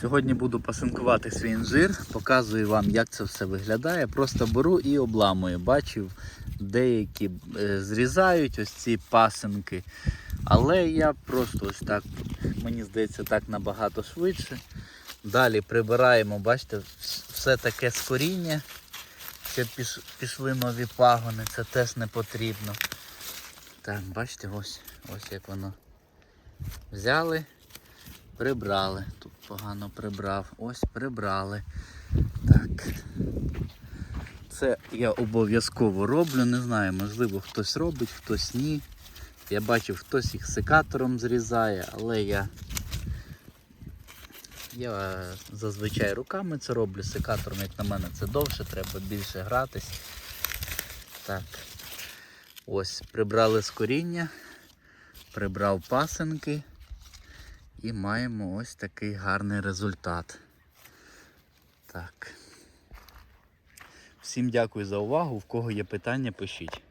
Сьогодні буду пасинкувати свій інжир, показую вам, як це все виглядає. Просто беру і обламую. Бачив, деякі е, зрізають ось ці пасинки. Але я просто ось так, мені здається, так набагато швидше. Далі прибираємо, бачите, все таке з коріння, щоб пішли нові пагони, це теж не потрібно. Так, бачите, ось, ось як воно. Взяли, прибрали. Тут погано прибрав. Ось прибрали. Так. Це я обов'язково роблю. Не знаю, можливо, хтось робить, хтось ні. Я бачив, хтось їх секатором зрізає, але я, я зазвичай руками це роблю. Секатором, як на мене, це довше, треба більше гратись. Так. Ось, прибрали з коріння, прибрав пасинки і маємо ось такий гарний результат. Так. Всім дякую за увагу. В кого є питання, пишіть.